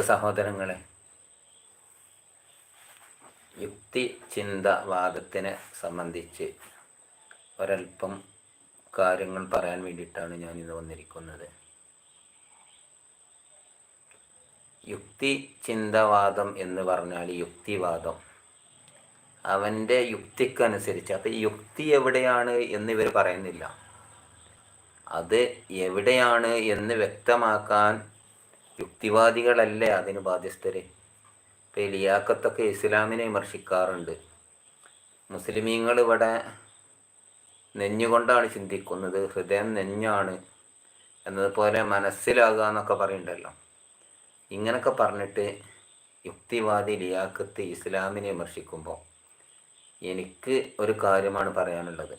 സഹോദരങ്ങളെ യുക്തി ചിന്തവാദത്തിനെ സംബന്ധിച്ച് ഒരൽപ്പം കാര്യങ്ങൾ പറയാൻ വേണ്ടിയിട്ടാണ് ഞാൻ ഇന്ന് വന്നിരിക്കുന്നത്. യുക്തി ചിന്തവാദം എന്ന് പറഞ്ഞാൽ യുക്തിവാദം. അവന്റെ യുക്തിക്കനുസരിച്ച് അപ്പം യുക്തി എവിടെയാണ് എന്ന് ഇവർ പറയുന്നില്ല. അത് എവിടെയാണ് എന്ന് വ്യക്തമാക്കാൻ യുക്തിവാദികളല്ലേ അതിന് ബാധ്യസ്ഥര്? ഇപ്പം ലിയാക്കത്തൊക്കെ ഇസ്ലാമിനെ വിമർശിക്കാറുണ്ട്. മുസ്ലിമീങ്ങൾ ഇവിടെ നെഞ്ഞുകൊണ്ടാണ് ചിന്തിക്കുന്നത് ഹൃദയം നെഞ്ഞാണ് എന്നതുപോലെ മനസ്സിലാകുക എന്നൊക്കെ പറയുന്നുണ്ടല്ലോ ഇങ്ങനൊക്കെ പറഞ്ഞിട്ട് യുക്തിവാദി ലിയാക്കത്ത് ഇസ്ലാമിനെ വിമർശിക്കുമ്പോൾ എനിക്ക് ഒരു കാര്യമാണ് പറയാനുള്ളത്.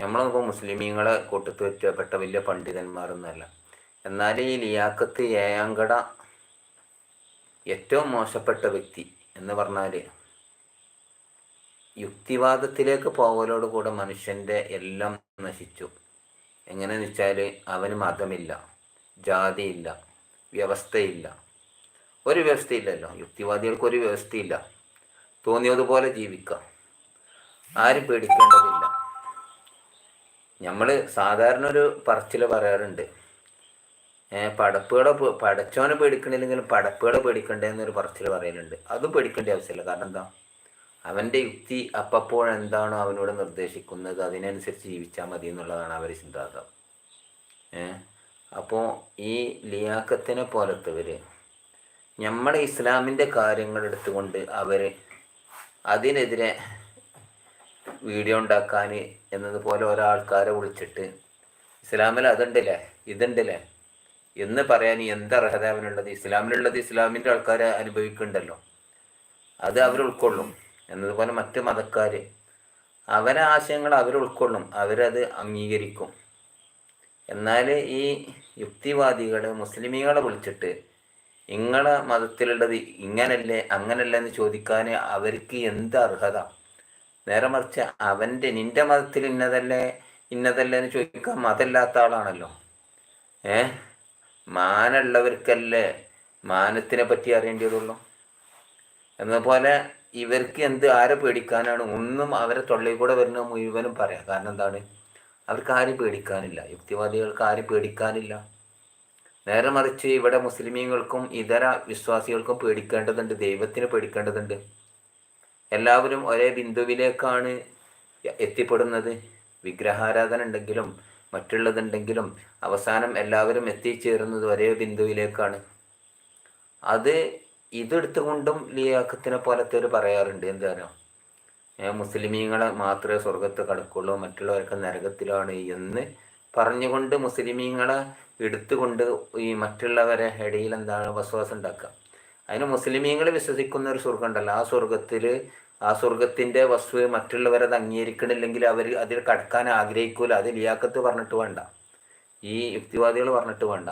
നമ്മളിപ്പോൾ മുസ്ലിമീങ്ങളെ കൂട്ടത്തിൽ വെറ്റപ്പെട്ട വലിയ പണ്ഡിതന്മാരൊന്നുമല്ല. എന്നാൽ ഈ ലിയാക്കത്ത് ഏയാങ്കട ഏറ്റവും മോശപ്പെട്ട വ്യക്തി എന്ന് പറഞ്ഞാൽ യുക്തിവാദത്തിലേക്ക് പോകലോട് കൂടെ മനുഷ്യന്റെ എല്ലാം നശിച്ചു. എങ്ങനെയെന്ന് വെച്ചാൽ അവന് മതമില്ല ജാതിയില്ല വ്യവസ്ഥയില്ല. ഒരു വ്യവസ്ഥയില്ലല്ലോ. യുക്തിവാദികൾക്ക് ഒരു വ്യവസ്ഥയില്ല. തോന്നിയതുപോലെ ജീവിക്കാം. ആരും പേടിക്കേണ്ടതില്ല. നമ്മൾ സാധാരണ ഒരു പറച്ചിൽ പറയാറുണ്ട്. പടപ്പുകളെ പടച്ചോനെ പേടിക്കണില്ലെങ്കിലും പടപ്പുകളെ പേടിക്കണ്ടെന്നൊരു പറച്ചിൽ പറയലുണ്ട്. അത് പേടിക്കേണ്ട ആവശ്യമില്ല. കാരണം എന്താ? അവന്റെ യുക്തി അപ്പപ്പോൾ അവനോട് നിർദ്ദേശിക്കുന്നത് അതിനനുസരിച്ച് ജീവിച്ചാൽ മതി എന്നുള്ളതാണ് അവർ സിദ്ധാന്തം. ഏഹ് അപ്പോൾ ഈ ലിയാക്കത്തിനെ പോലത്തവർ നമ്മുടെ ഇസ്ലാമിന്റെ കാര്യങ്ങൾ എടുത്തുകൊണ്ട് അവർ അതിനെതിരെ വീഡിയോ ഉണ്ടാക്കാൻ എന്നതുപോലെ ഒരാൾക്കാരെ വിളിച്ചിട്ട് ഇസ്ലാമിൽ അതുണ്ടല്ലേ? ഇതുണ്ടല്ലേ? എന്ന് പറയാൻ എന്ത് അർഹത അവനുള്ളത്? ഇസ്ലാമിലുള്ളത് ഇസ്ലാമിന്റെ ആൾക്കാർ അനുഭവിക്കുന്നുണ്ടല്ലോ. അത് അവർ ഉൾക്കൊള്ളും. എന്നതുപോലെ മറ്റ് മതക്കാർ അവരെ ആശയങ്ങൾ അവർ ഉൾക്കൊള്ളും. അവരത് അംഗീകരിക്കും. എന്നാൽ ഈ യുക്തിവാദികൾ മുസ്ലിമീങ്ങളെ വിളിച്ചിട്ട് നിങ്ങളെ മതത്തിലുള്ളത് ഇങ്ങനല്ലേ അങ്ങനല്ലേ എന്ന് ചോദിക്കാൻ അവർക്ക് എന്ത് അർഹത? നേരെ മറിച്ച് അവന്റെ നിന്റെ മതത്തിൽ ഇന്നതല്ലേ ഇന്നതല്ലേ എന്ന് ചോദിക്കാൻ മതമില്ലാത്ത ആളാണല്ലോ. ഏ മാനുള്ളവർക്കല്ലേ മാനത്തിനെ പറ്റി അറിയേണ്ടതുള്ളൂ? എന്നപോലെ ഇവർക്ക് എന്ത് ആരെ പേടിക്കാനാണ്? ഒന്നും അവരെ തൊള്ളയിൽ കൂടെ വരുന്ന മുഴുവനും പറയാം. കാരണം എന്താണ്? അവർക്ക് ആരും പേടിക്കാനില്ല. യുക്തിവാദികൾക്ക് ആരും പേടിക്കാനില്ല. നേരെ മറിച്ച് ഇവിടെ മുസ്ലിമീങ്ങൾക്കും ഇതര വിശ്വാസികൾക്കും പേടിക്കേണ്ടതുണ്ട്. ദൈവത്തിന് പേടിക്കേണ്ടതുണ്ട്. എല്ലാവരും ഒരേ ബിന്ദുവിലേക്കാണ് എത്തിപ്പെടുന്നത്. വിഗ്രഹാരാധന ഉണ്ടെങ്കിലും മറ്റുള്ളതുണ്ടെങ്കിലും അവസാനം എല്ലാവരും എത്തിച്ചേരുന്നത് ഒരേ ബിന്ദുവിലേക്കാണ്. അത് ഇതെടുത്തുകൊണ്ടും ലിയാക്കത്തിനെ പോലത്തെ ഒരു പറയാറുണ്ട്. എന്താണോ? മുസ്ലിമീങ്ങളെ മാത്രമേ സ്വർഗത്ത് കടക്കുള്ളൂ മറ്റുള്ളവർക്ക് നരകത്തിലാണ് എന്ന് പറഞ്ഞുകൊണ്ട് മുസ്ലിമീങ്ങളെ എടുത്തുകൊണ്ട് ഈ മറ്റുള്ളവരെ ഇടയിൽ എന്താണ് വസവാസം ഉണ്ടാക്കുക. അതിന് മുസ്ലിമീങ്ങൾ വിശ്വസിക്കുന്ന ഒരു സ്വർഗം ഉണ്ടല്ലോ. ആ സ്വർഗത്തിൽ ആ സ്വർഗത്തിന്റെ വസ്തു മറ്റുള്ളവരത് അംഗീകരിക്കണില്ലെങ്കിൽ അവർ അതിൽ കടക്കാൻ ആഗ്രഹിക്കൂല. അത് ലിയാക്കത്ത് പറഞ്ഞിട്ട് വേണ്ട. ഈ യുക്തിവാദികൾ പറഞ്ഞിട്ട് വേണ്ട.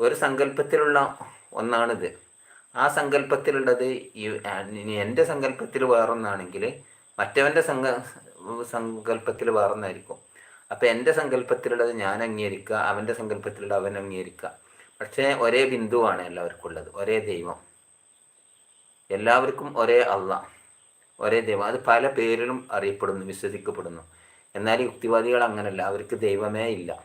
ഒരു സങ്കല്പത്തിലുള്ള ഒന്നാണിത്. ആ സങ്കല്പത്തിലുള്ളത് എന്റെ സങ്കല്പത്തിൽ വേറൊന്നാണെങ്കിൽ മറ്റവന്റെ സങ്ക സങ്കല്പത്തിൽ വേറൊന്നായിരിക്കും. അപ്പം എന്റെ സങ്കല്പത്തിലുള്ളത് ഞാൻ അംഗീകരിക്കുക അവന്റെ സങ്കല്പത്തിലുള്ളത് അവൻ അംഗീകരിക്കുക. പക്ഷേ ഒരേ ബിന്ദുവാണ് എല്ലാവർക്കും ഉള്ളത്. ഒരേ ദൈവം. എല്ലാവർക്കും ഒരേ അല്ല ഒരേ ദൈവം. അത് പല പേരിലും അറിയപ്പെടുന്നു വിശ്വസിക്കപ്പെടുന്നു. എന്നാൽ യുക്തിവാദികൾ അങ്ങനല്ല. അവർക്ക് ദൈവമേ ഇല്ല.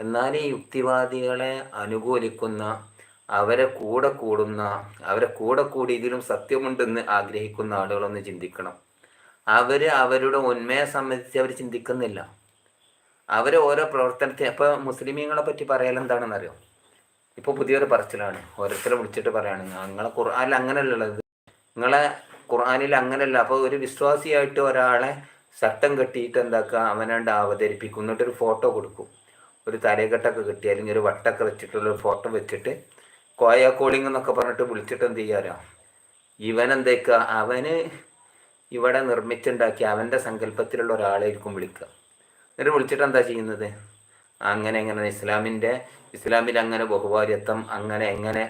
എന്നാൽ ഈ യുക്തിവാദികളെ അനുകൂലിക്കുന്ന അവരെ കൂടെ കൂടുന്ന അവരെ കൂടെ കൂടി ഇതിലും സത്യമുണ്ടെന്ന് ആഗ്രഹിക്കുന്ന ആളുകളൊന്ന് ചിന്തിക്കണം. അവർ അവരുടെ ഉന്മയെ സംബന്ധിച്ച് അവർ ചിന്തിക്കുന്നില്ല. അവരെ ഓരോ പ്രവർത്തനത്തെ അപ്പോൾ മുസ്ലിമീങ്ങളെ പറ്റി പറയൽ എന്താണെന്നറിയോ? ഇപ്പോൾ പുതിയൊരു പറച്ചിലാണ്. ഓരോരുത്തരെ വിളിച്ചിട്ട് പറയാണ് നിങ്ങളെ ഖുർആാനിൽ അങ്ങനെയല്ലുള്ളത് നിങ്ങളെ ഖുർആാനിൽ അങ്ങനെയല്ല. അപ്പോൾ ഒരു വിശ്വാസിയായിട്ട് ഒരാളെ ചട്ടം കെട്ടിയിട്ട് എന്താക്കുക? അവനാണ്ട് അവതരിപ്പിക്കും. എന്നിട്ടൊരു ഫോട്ടോ കൊടുക്കും. ഒരു തലകെട്ടൊക്കെ കിട്ടി അല്ലെങ്കിൽ ഒരു വട്ടൊക്കെ വെച്ചിട്ടുള്ള ഒരു ഫോട്ടോ വെച്ചിട്ട് കോയ കോളിംഗ് എന്നൊക്കെ പറഞ്ഞിട്ട് വിളിച്ചിട്ട് എന്ത് ചെയ്യാറോ ഇവൻ എന്തേക്കുക അവന് ഇവിടെ നിർമ്മിച്ചുണ്ടാക്കി അവന്റെ സങ്കല്പത്തിലുള്ള ഒരാളായിരിക്കും വിളിക്കുക. എന്നിട്ട് വിളിച്ചിട്ട് എന്താ ചെയ്യുന്നത്? അങ്ങനെ എങ്ങനെ ഇസ്ലാമിന്റെ ഇസ്ലാമിൽ അങ്ങനെ ബഹുഭാര്യത്വം അങ്ങനെ എങ്ങനെ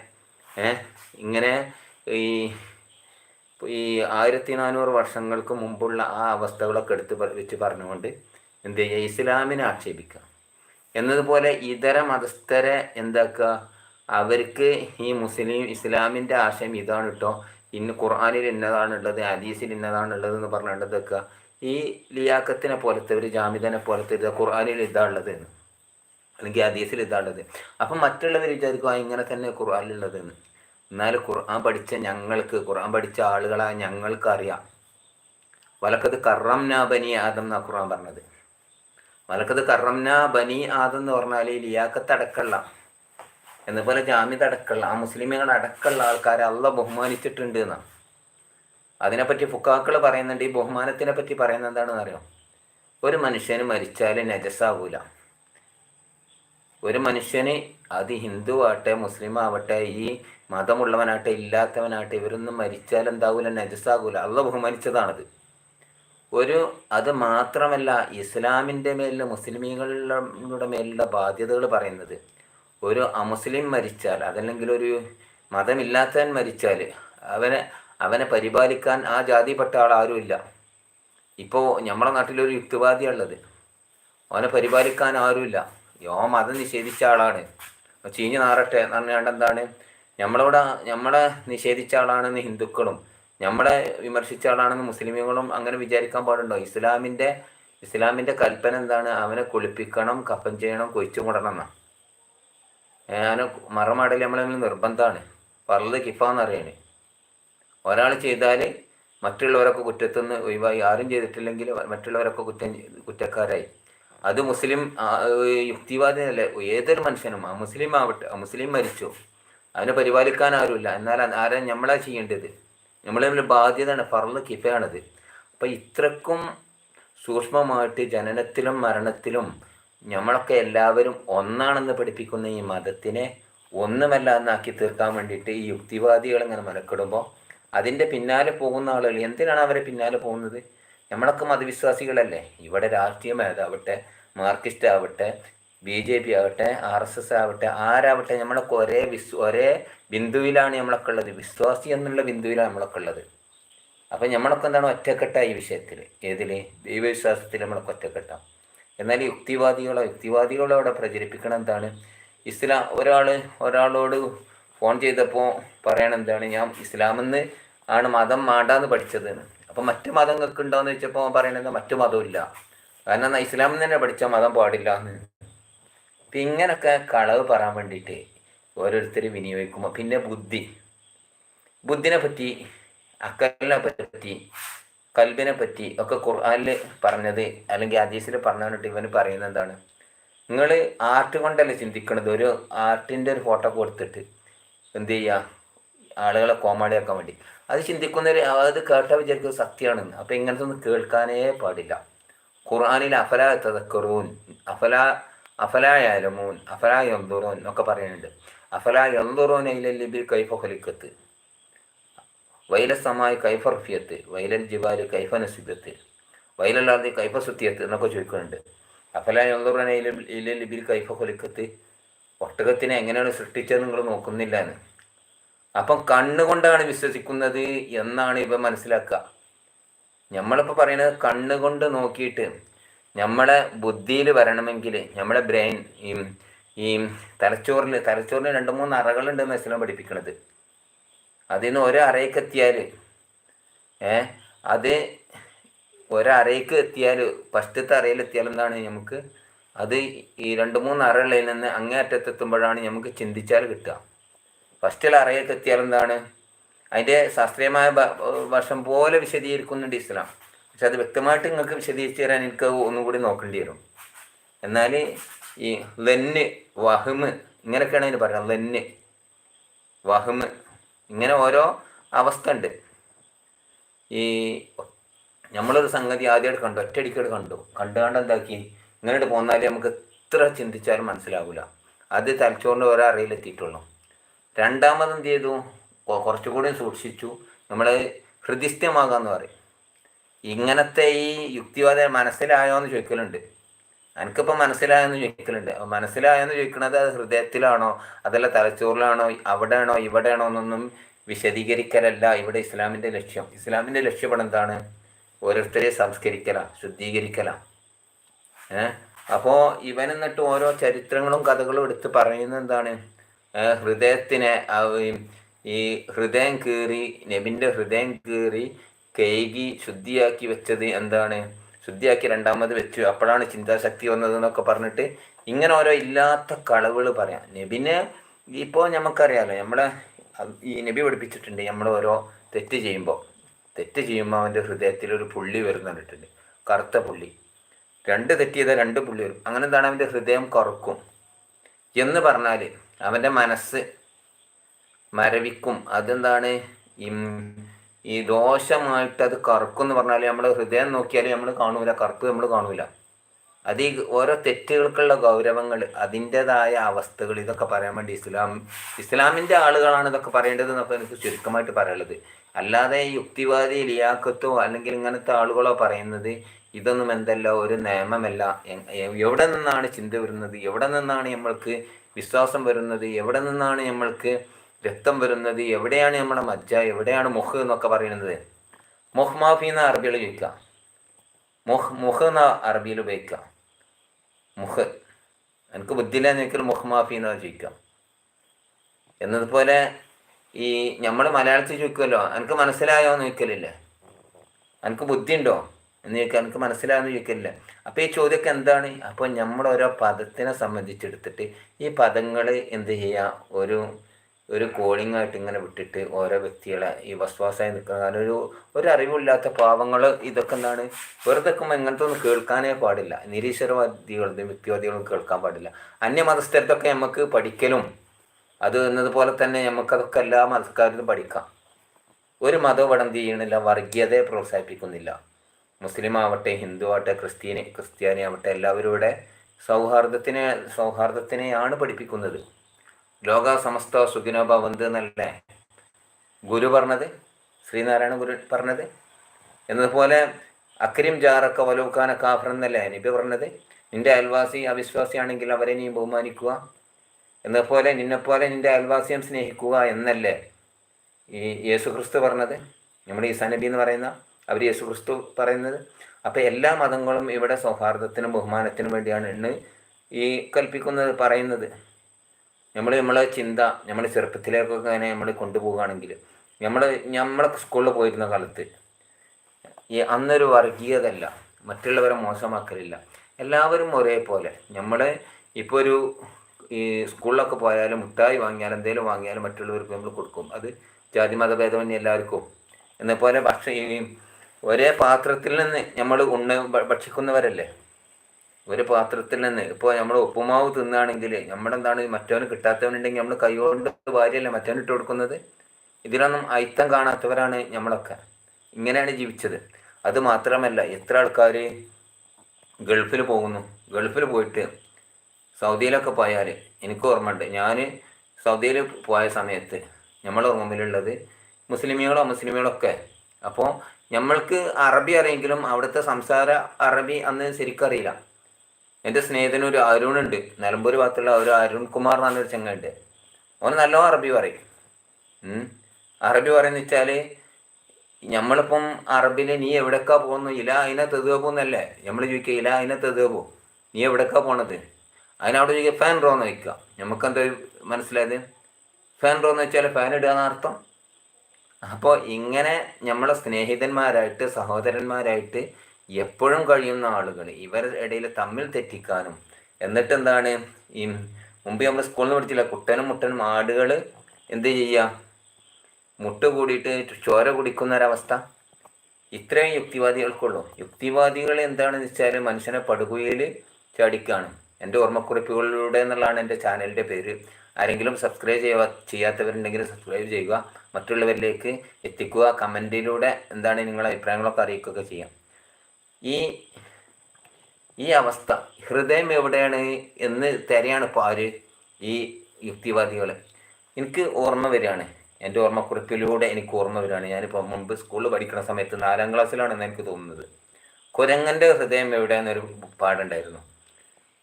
ഇങ്ങനെ ഈ ഈ ആയിരത്തി നാനൂറ് വർഷങ്ങൾക്ക് മുമ്പുള്ള ആ അവസ്ഥകളൊക്കെ എടുത്ത് വെച്ച് പറഞ്ഞുകൊണ്ട് എന്ത് ചെയ്യുക? ഇസ്ലാമിനെ ആക്ഷേപിക്കുക. എന്നതുപോലെ ഇതര മതസ്ഥരെ എന്താക്കുക? അവർക്ക് ഈ മുസ്ലിം ഇസ്ലാമിന്റെ ആശയം ഇതാണ് കേട്ടോ. ഇന്ന് ഖുർആാനിൽ ഇന്നതാണുള്ളത് ഹദീസിൽ ഇന്നതാണുള്ളത് എന്ന് പറഞ്ഞുകൊണ്ട് വെക്കുക ഈ ലിയാക്കത്തിനെ പോലത്തെ ഒരു ജാമിദനെ പോലത്തെ ഖുർആാനിൽ ഇതാണുള്ളത് എന്ന്. അല്ലെങ്കിൽ ഹദീസിൽ ഇതാണുള്ളത് അപ്പം മറ്റുള്ളവർ വിചാരിക്കും ആ ഇങ്ങനെ തന്നെ ഖുർആാനിലുള്ളത് എന്ന്. എന്നാൽ ഖുർആൻ പഠിച്ച ഞങ്ങൾക്ക് ഖുർആൻ പഠിച്ച ആളുകളാ ഞങ്ങൾക്ക് അറിയാം വലക്കത് കറംന ബനി ആദം എന്നാ ഖുർആൻ പറഞ്ഞത്. വലക്കത് കറംന ബനി ആദം എന്ന് പറഞ്ഞാൽ ഈ ലിയാക്കത്ത് അടക്കള്ള എന്നപോലെ ജാമ്യത അടക്കള്ള ആ മുസ്ലിമുകൾ അടക്കള്ള ആൾക്കാരെ അള്ള ബഹുമാനിച്ചിട്ടുണ്ട് എന്നാണ് അതിനെപ്പറ്റി ഫുക്കാക്കൾ പറയുന്നുണ്ട്. ഈ ബഹുമാനത്തിനെ പറ്റി പറയുന്നത് എന്താണെന്ന് അറിയാം ഒരു മനുഷ്യന് മരിച്ചാൽ നജസാവൂല. ഒരു മനുഷ്യന് അത് ഹിന്ദു ആവട്ടെ മുസ്ലിം ആവട്ടെ ഈ മതമുള്ളവനാട്ടെ ഇല്ലാത്തവനാട്ടെ ഇവരൊന്നും മരിച്ചാൽ എന്താവൂല നജസാകൂല അള്ള ബഹുമാനിച്ചതാണത്. ഒരു അത് മാത്രമല്ല ഇസ്ലാമിന്റെ മേലുള്ള മുസ്ലിമീങ്ങളുടെ മേലുള്ള ബാധ്യതകൾ പറയുന്നത്. ഒരു അമുസ്ലിം മരിച്ചാൽ അതല്ലെങ്കിൽ ഒരു മതമില്ലാത്തവൻ മരിച്ചാൽ അവനെ അവനെ പരിപാലിക്കാൻ ആ ജാതിപ്പെട്ട ആൾ ആരുമില്ല ഇപ്പോൾ നമ്മളെ നാട്ടിലൊരു യുക്തിവാദിയുള്ളത് അവനെ പരിപാലിക്കാൻ ആരുമില്ല യോ മതം നിഷേധിച്ച ആളാണ്. ചീഞ്ഞു നാറട്ടെ എന്ന് പറഞ്ഞാണ്ട് എന്താണ്? നമ്മളോട് നമ്മളെ നിഷേധിച്ച ആളാണെന്ന് ഹിന്ദുക്കളും നമ്മളെ വിമർശിച്ച ആളാണെന്ന് മുസ്ലിമുകളും അങ്ങനെ വിചാരിക്കാൻ പാടുണ്ടോ? ഇസ്ലാമിന്റെ ഇസ്ലാമിന്റെ കൽപ്പന എന്താണ്? അവനെ കുളിപ്പിക്കണം കപ്പം ചെയ്യണം കൊയിച്ചു മുടണം എന്നാണ് ഞാൻ മറമാടൽ നമ്മളെ നിർബന്ധമാണ് പറഞ്ഞത് കിഫാന്ന് അറിയാണ് ഒരാൾ ചെയ്താൽ മറ്റുള്ളവരൊക്കെ കുറ്റത്തുനിന്ന് ഒഴിവായി. ആരും ചെയ്തിട്ടില്ലെങ്കിൽ മറ്റുള്ളവരൊക്കെ കുറ്റം കുറ്റക്കാരായി. അത് മുസ്ലിം യുക്തിവാദിനല്ല ഏതൊരു മനുഷ്യനും ആ മുസ്ലിം ആവട്ടെ ആ മുസ്ലിം മരിച്ചു. അവനെ പരിപാലിക്കാൻ ആരുമില്ല. എന്നാൽ ആരാ നമ്മളാ ചെയ്യേണ്ടത്? നമ്മളെ ബാധ്യതയാണ് ഫർൾ കിഫയാണത്. അപ്പം ഇത്രക്കും സൂക്ഷ്മമായിട്ട് ജനനത്തിലും മരണത്തിലും നമ്മളൊക്കെ എല്ലാവരും ഒന്നാണെന്ന് പഠിപ്പിക്കുന്ന ഈ മതത്തിനെ ഒന്നുമല്ല എന്നാക്കി തീർക്കാൻ വേണ്ടിയിട്ട് ഈ യുക്തിവാദികൾ ഇങ്ങനെ മെനക്കെടുമ്പോൾ അതിന്റെ പിന്നാലെ പോകുന്ന ആളുകൾ എന്തിനാണ് അവരെ പിന്നാലെ പോകുന്നത്? നമ്മളൊക്കെ മതവിശ്വാസികളല്ലേ? ഇവിടെ രാഷ്ട്രീയം മേധാവട്ടെ മാർക്കിസ്റ്റ് ആവട്ടെ ബി ജെ പി ആവട്ടെ ആർ എസ് എസ് ആവട്ടെ ആരാവട്ടെ നമ്മളൊക്കെ ഒരേ വിശ് ഒരേ ബിന്ദുവിലാണ് നമ്മളൊക്കെ ഉള്ളത്. വിശ്വാസി എന്നുള്ള ബിന്ദുവിലാണ് നമ്മളൊക്കെ ഉള്ളത്. അപ്പം നമ്മളൊക്കെ എന്താണ് ഒറ്റക്കെട്ട ഈ വിഷയത്തിൽ? ഏതിൽ ദൈവവിശ്വാസത്തിൽ നമ്മളൊക്കെ ഒറ്റക്കെട്ടാം. എന്നാൽ യുക്തിവാദികളോ യുക്തിവാദികളോ അവിടെ പ്രചരിപ്പിക്കണം എന്താണ്? ഇസ്ലാം ഒരാൾ ഒരാളോട് ഫോൺ ചെയ്തപ്പോൾ പറയണം എന്താണ്? ഞാൻ ഇസ്ലാമെന്ന് ആണ് മതം മാണ്ടാന്ന് പഠിച്ചത് അപ്പം മറ്റു മതങ്ങൾക്ക് ഉണ്ടോയെന്ന് വെച്ചപ്പോൾ പറയണത് മറ്റു മതമില്ല കാരണം ഇസ്ലാം തന്നെ പഠിച്ച മതം പാടില്ല എന്ന് ഇങ്ങനൊക്കെ കളവ് പറയാൻ വേണ്ടിയിട്ട് ഓരോരുത്തർ വിനിയോഗിക്കുമ്പോൾ പിന്നെ ബുദ്ധി. ബുദ്ധിനെ പറ്റി അക്കലിനെ പറ്റി കൽബിനെ പറ്റി ഒക്കെ ഖുർആാനിൽ പറഞ്ഞത് അല്ലെങ്കിൽ അദീസിൽ പറഞ്ഞിട്ട് ഇവന് പറയുന്നത് എന്താണ്? നിങ്ങൾ ആർട്ട് കൊണ്ടല്ലേ ചിന്തിക്കണത്? ഒരു ആർട്ടിന്റെ ഒരു ഫോട്ടോ കൊടുത്തിട്ട് എന്ത് ചെയ്യുക ആളുകളെ കോമാളിയാക്കാൻ വേണ്ടി. അത് ചിന്തിക്കുന്നവർ അത് കേട്ടാൽ വിചാരിക്കുന്നത് സത്യമാണെന്ന്. അപ്പം ഇങ്ങനത്തെ ഒന്നും കേൾക്കാനേ പാടില്ല. ഖുർആാനിൽ അഫല തതക്കറൂൻ അഫല അഫല യാലമൂൻ അഫല യന്തുറൂൻ എന്നൊക്കെ പറയുന്നുണ്ട്. അഫല യന്തുറൂൻ ലിബിൽ കൈഫ ഹലിക്കത്ത് വൈലസമായി കൈഫ റഫിയത്ത് വൈലൽ ജിബാൽ കൈഫ നസിബത്ത് വൈലല്ലാതെ കൈഫ സുത്തിയത്ത് എന്നൊക്കെ ചോദിക്കുന്നുണ്ട്. അഫല യന്തുറൂൻ ലിബിൽ കൈഫ ഹലിക്കത്ത് ഒട്ടകത്തിനെ എങ്ങനെയാണ് സൃഷ്ടിച്ചത് നിങ്ങൾ നോക്കുന്നില്ല എന്ന് അപ്പം കണ്ണുകൊണ്ടാണ് വിശ്വസിക്കുന്നത് എന്നാണ് ഇവ മനസ്സിലാക്കുക. നമ്മളിപ്പോൾ പറയുന്നത് കണ്ണുകൊണ്ട് നോക്കിയിട്ട് നമ്മളെ ബുദ്ധിയിൽ വരണമെങ്കിൽ നമ്മുടെ ബ്രെയിൻ ഈ ഈ തലച്ചോറിൽ തലച്ചോറിന് രണ്ട് മൂന്ന് അറകളുണ്ടെന്ന് ഇസ്ലാം പഠിപ്പിക്കണത്. അതിൽ നിന്ന് ഒരറയ്ക്ക് എത്തിയാൽ ഏ അത് ഒരറയ്ക്ക് എത്തിയാൽ ഫസ്റ്റത്തെ അറയിൽ എത്തിയാൽ എന്താണ് നമുക്ക് അത് ഈ രണ്ട് മൂന്ന് അറകളിൽ നിന്ന് അങ്ങേ അറ്റത്തെത്തുമ്പോഴാണ് നമുക്ക് ചിന്തിച്ചാൽ കിട്ടുക. ഫസ്റ്റിൽ അറയിൽ എത്തിയാൽ എന്താണ്? അതിന്റെ ശാസ്ത്രീയമായ വർഷം പോലെ വിശദീകരിക്കുന്നുണ്ട് ഇസ്ലാം. പക്ഷെ അത് വ്യക്തമായിട്ട് നിങ്ങൾക്ക് വിശദീകരിച്ച് തരാൻ എനിക്ക് ഒന്നുകൂടി നോക്കേണ്ടി വരും. എന്നാൽ ഈ ലെന്ന് വഹ്മ് ഇങ്ങനെയൊക്കെയാണ് അതിന് പറയുന്നത്. ലെന്ന് വഹ്മ് ഇങ്ങനെ ഓരോ അവസ്ഥ ഉണ്ട്. ഈ നമ്മളൊരു സംഗതി ആദ്യമായിട്ട് കണ്ടു ഒറ്റയടിക്കോട് കണ്ടു. കണ്ടുകൊണ്ട് എന്താക്കി? ഇങ്ങോട്ട് പോന്നാലേ നമുക്ക് എത്ര ചിന്തിച്ചാലും മനസ്സിലാവില്ല അത് തലച്ചോറിന്റെ ഓരോ അറിയിലെത്തിയിട്ടുള്ളൂ രണ്ടാമത് എന്ത് ചെയ്തു? കുറച്ചുകൂടി സൂക്ഷിച്ചു. നമ്മൾ ഹൃദിസ്ഥ്യമാകാന്ന് പറയും. ഇങ്ങനത്തെ ഈ യുക്തിവാദ മനസ്സിലായോ എന്ന് ചോദിക്കലുണ്ട്. എനിക്കിപ്പോൾ മനസ്സിലായെന്ന് ചോദിക്കലുണ്ട്. മനസ്സിലായെന്ന് ചോദിക്കുന്നത് അത് ഹൃദയത്തിലാണോ? അതല്ല തലച്ചോറിലാണോ? അവിടെയാണോ? ഇവിടെയാണോ? എന്നൊന്നും വിശദീകരിക്കലല്ല ഇവിടെ ഇസ്ലാമിന്റെ ലക്ഷ്യം. ഇസ്ലാമിന്റെ ലക്ഷ്യം എന്താണ്? ഓരോരുത്തരെ സംസ്കരിക്കല ശുദ്ധീകരിക്കല. ഏഹ് അപ്പോൾ ഇവൻ എന്നിട്ട് ഓരോ ചരിത്രങ്ങളും കഥകളും എടുത്ത് പറയുന്നത് എന്താണ്? ഹൃദയത്തിനെ ഈ- ഹൃദയം കീറി നബിന്റെ ഹൃദയം കീറി കൈകി ശുദ്ധിയാക്കി വെച്ചത് എന്താണ്? ശുദ്ധിയാക്കി രണ്ടാമത് വെച്ചു. അപ്പോഴാണ് ചിന്താശക്തി വന്നത് എന്നൊക്കെ പറഞ്ഞിട്ട് ഇങ്ങനെ ഓരോ ഇല്ലാത്ത കളവുകൾ പറയാം. നബിനെ ഇപ്പോൾ നമുക്കറിയാലോ നമ്മളെ ഈ നബി പഠിപ്പിച്ചിട്ടുണ്ട് നമ്മൾ ഓരോ തെറ്റ് ചെയ്യുമ്പോൾ തെറ്റ് ചെയ്യുമ്പോൾ അവന്റെ ഹൃദയത്തിൽ ഒരു പുള്ളി വരുന്നുണ്ടിട്ടുണ്ട് കറുത്ത പുള്ളി. രണ്ട് തെറ്റ് ചെയ്താൽ രണ്ട് പുള്ളി വരും. അങ്ങനെ എന്താണ് അവന്റെ ഹൃദയം കുറക്കും. എന്ന് പറഞ്ഞാൽ അവന്റെ മനസ്സ് മരവിക്കും. അതെന്താണ്? ഈ ദോഷമായിട്ട് അത് കറുക്കും എന്ന് പറഞ്ഞാൽ നമ്മൾ ഹൃദയം നോക്കിയാൽ നമ്മൾ കാണൂല കറുപ്പ് നമ്മൾ കാണൂല. അത് ഈ ഓരോ തെറ്റുകൾക്കുള്ള ഗൗരവങ്ങൾ അതിന്റെതായ അവസ്ഥകൾ ഇതൊക്കെ പറയാൻ വേണ്ടി ഇസ്ലാം ഇസ്ലാമിന്റെ ആളുകളാണ് ഇതൊക്കെ പറയേണ്ടത് എന്നൊക്കെ എനിക്ക് ചുരുക്കമായിട്ട് പറയാനുള്ളത്. അല്ലാതെ യുക്തിവാദി ലിയാക്കത്തോ അല്ലെങ്കിൽ ഇങ്ങനത്തെ ആളുകളോ പറയുന്നത് ഇതൊന്നും എന്തല്ല ഒരു നിയമമല്ല. എവിടെ നിന്നാണ് ചിന്ത വരുന്നത്? എവിടെ നിന്നാണ് നമ്മൾക്ക് വിശ്വാസം വരുന്നത് എവിടെ നിന്നാണ് നമ്മൾക്ക് രക്തം വരുന്നത് എവിടെയാണ് നമ്മുടെ മജ്ജ എവിടെയാണ് മുഹ് എന്നൊക്കെ പറയുന്നത്. മൊഹ് മാഫി എന്ന അറബിയിൽ ചോദിക്കാം മുഹ് മുഹ് എന്ന അറബിയിൽ ഉപയോഗിക്കാം മുഹ്. എനിക്ക് ബുദ്ധിയില്ലാന്ന് ചോദിക്കൽ മുഹ് മാഫി എന്ന് ചോദിക്കാം എന്നതുപോലെ ഈ നമ്മൾ മലയാളത്തിൽ ചോദിക്കുമല്ലോ എനിക്ക് മനസ്സിലായോ എന്ന് ചോദിക്കലില്ലേ. എനിക്ക് ബുദ്ധിയുണ്ടോ? എന്ന് ചോദിക്കുക എനിക്ക് മനസ്സിലാകുന്ന ചോദിക്കില്ല അപ്പോൾ ഈ ചോദ്യമൊക്കെ എന്താണ്? അപ്പോൾ നമ്മൾ ഓരോ പദത്തിനെ സംബന്ധിച്ചെടുത്തിട്ട് ഈ പദങ്ങൾ എന്ത് ചെയ്യുക ഒരു ഒരു കോളിംഗ് ആയിട്ട് ഇങ്ങനെ വിട്ടിട്ട് ഓരോ വ്യക്തികളെ ഈ വസ്വാസായി നിൽക്കുന്ന കാരണം ഒരു ഒരു അറിവില്ലാത്ത പാവങ്ങൾ ഇതൊക്കെ എന്താണ്? വെറുതെ നിൽക്കുമ്പോൾ ഇങ്ങനത്തെ ഒന്നും കേൾക്കാനേ പാടില്ല. നിരീശ്വരവാദികളും വ്യക്തിവാദികളും കേൾക്കാൻ പാടില്ല. അന്യമതസ്ഥരത്തൊക്കെ നമുക്ക് പഠിക്കലും അത് എന്നതുപോലെ തന്നെ നമുക്കതൊക്കെ എല്ലാ മതക്കാരിലും പഠിക്കാം. ഒരു മതം ഇവിടെ എന്ത് ചെയ്യണില്ല? വർഗീയതയെ പ്രോത്സാഹിപ്പിക്കുന്നില്ല. മുസ്ലിം ആവട്ടെ ഹിന്ദു ആവട്ടെ ക്രിസ്ത്യനി ക്രിസ്ത്യാനി ആവട്ടെ എല്ലാവരും ഇവിടെ സൗഹാർദ്ദത്തിനെ സൗഹാർദ്ദത്തിനെയാണ് പഠിപ്പിക്കുന്നത്. ലോക സമസ്ത സുഖിനോ ഭവന്ത് എന്നല്ലേ ഗുരു പറഞ്ഞത് ശ്രീനാരായണ ഗുരു പറഞ്ഞത്. എന്നതുപോലെ അക്രിം ജാറക്ക വലോക്കാന കാഫർ എന്നല്ലേ നബി പറഞ്ഞത്? നിന്റെ അയൽവാസി അവിശ്വാസിയാണെങ്കിൽ അവരെ നീ ബഹുമാനിക്കുക. എന്നതുപോലെ നിന്നെപ്പോലെ നിന്റെ അയൽവാസിയെ സ്നേഹിക്കുക എന്നല്ലേ ഈ യേശുക്രിസ്തു പറഞ്ഞത്? നമ്മുടെ ഈ സനബി എന്ന് പറയുന്ന അവർ യേശു ക്രിസ്തു പറയുന്നത്. അപ്പോൾ എല്ലാ മതങ്ങളും ഇവിടെ സൗഹാർദ്ദത്തിനും ബഹുമാനത്തിനും വേണ്ടിയാണ് ഇന്ന് ഈ കൽപ്പിക്കുന്നത് പറയുന്നത്. നമ്മൾ നമ്മളെ ചിന്ത നമ്മൾ ചെറുപ്പത്തിലേക്കൊക്കെ അങ്ങനെ നമ്മൾ കൊണ്ടുപോവുകയാണെങ്കിൽ നമ്മൾ നമ്മളൊക്കെ സ്കൂളിൽ പോയിരുന്ന കാലത്ത് ഈ അന്നൊരു വർഗീയതല്ല മറ്റുള്ളവരെ മോശമാക്കലില്ല. എല്ലാവരും ഒരേപോലെ. നമ്മൾ ഇപ്പോൾ ഒരു ഈ സ്കൂളിലൊക്കെ പോയാലും മുട്ടായി വാങ്ങിയാലും എന്തെങ്കിലും വാങ്ങിയാലും മറ്റുള്ളവർക്ക് നമ്മൾ കൊടുക്കും. അത് ജാതി മതഭേദമന്യേ എല്ലാവർക്കും. എന്നപോലെ ഭക്ഷണം ഒരേ പാത്രത്തിൽ നിന്ന് നമ്മൾ ഉണ്ണ ഭക്ഷിക്കുന്നവരല്ലേ? ഒരു പാത്രത്തിൽ നിന്ന്. ഇപ്പോൾ നമ്മൾ ഉപ്പുമാവ് തിന്നുകയാണെങ്കിൽ നമ്മളെന്താണ് മറ്റവന് കിട്ടാത്തവനുണ്ടെങ്കിൽ നമ്മൾ കൈകൊണ്ട് വാരിയല്ല മറ്റവന് ഇട്ട് കൊടുക്കുന്നത്? ഇതിലൊന്നും അയിത്തം കാണാത്തവരാണ് നമ്മളൊക്കെ. ഇങ്ങനെയാണ് ജീവിച്ചത്. അത് മാത്രമല്ല എത്ര ആൾക്കാർ ഗൾഫിൽ പോകുന്നു. ഗൾഫിൽ പോയിട്ട് സൗദിയിലൊക്കെ പോയാൽ എനിക്ക് ഓർമ്മയുണ്ട്. ഞാൻ സൗദിയിൽ പോയ സമയത്ത് നമ്മളെ റൂമിലുള്ളത് മുസ്ലിമികളോ മുസ്ലിമുകളൊക്കെ അപ്പോൾ നമ്മൾക്ക് അറബി അറിയെങ്കിലും അവിടുത്തെ സംസാര അറബി അന്ന് ശരിക്കറിയില്ല എന്റെ സ്നേഹിതന് ഒരു അരുണുണ്ട് നിലമ്പൂർ ഭാഗത്തുള്ള ഒരു അരുൺ കുമാർ എന്ന് പറഞ്ഞൊരു ചങ്ങയുണ്ട് അവന് നല്ല അറബി പറയും. അറബി പറയുന്ന വെച്ചാൽ നമ്മളിപ്പം അറബിൽ നീ എവിടേക്കാ പോകുന്നു ഇല അതിനെ തെതുക പോകുന്നല്ലേ നമ്മൾ ചോദിക്കുക ഇല അതിനെ തെതുകപ്പോ നീ എവിടേക്കാ പോണത്? അതിനവിടെ ചോദിക്കുക ഫാൻ റോ എന്ന് വയ്ക്കുക നമുക്കെന്താ മനസ്സിലായത്? ഫാൻ റോ എന്ന് വെച്ചാൽ ഫാൻ ഇടുക എന്നർത്ഥം അപ്പോൾ ഇങ്ങനെ നമ്മളെ സ്നേഹിതന്മാരായിട്ട് സഹോദരന്മാരായിട്ട് എപ്പോഴും കഴിയുന്ന ആളുകൾ ഇവരുടെ ഇടയിൽ തമ്മിൽ തെറ്റിക്കാനും എന്നിട്ട് എന്താണ്? ഈ മുമ്പ് നമ്മൾ സ്കൂളിൽ പഠിച്ചില്ല കുട്ടനും മുട്ടനും ആടുകൾ എന്ത് ചെയ്യുക മുട്ട കൂടിയിട്ട് ചോര കുടിക്കുന്ന ഒരവസ്ഥ ഇത്രയും യുക്തിവാദികൾക്കുള്ളൂ. യുക്തിവാദികൾ എന്താണെന്ന് വെച്ചാൽ മനുഷ്യനെ പടുകുയിൽ ചാടിക്കാണ്. എന്റെ ഓർമ്മക്കുറിപ്പുകളിലൂടെ എന്നുള്ളതാണ് എന്റെ ചാനലിന്റെ പേര്. ആരെങ്കിലും സബ്സ്ക്രൈബ് ചെയ്യുക ചെയ്യാത്തവരുണ്ടെങ്കിൽ സബ്സ്ക്രൈബ് ചെയ്യുക. മറ്റുള്ളവരിലേക്ക് എത്തിക്കുക. കമന്റിലൂടെ എന്താണ് നിങ്ങളുടെ അഭിപ്രായങ്ങളൊക്കെ അറിയിക്കുകയൊക്കെ ചെയ്യാം. ഈ ഈ അവസ്ഥ ഹൃദയം എവിടെയാണ് എന്ന് തിരയാണ് ഇപ്പോൾ ആര്? ഈ യുക്തിവാദികൾ എനിക്ക് ഓർമ്മ വരികയാണ്. എന്റെ ഓർമ്മക്കുറിപ്പിലൂടെ എനിക്ക് ഓർമ്മ വരികയാണ്. ഞാനിപ്പോൾ മുമ്പ് സ്കൂളിൽ പഠിക്കുന്ന സമയത്ത് നാലാം ക്ലാസ്സിലാണെന്ന് എനിക്ക് തോന്നുന്നത്. കുരങ്ങന്റെ ഹൃദയം എവിടെയെന്നൊരു പാടുണ്ടായിരുന്നു.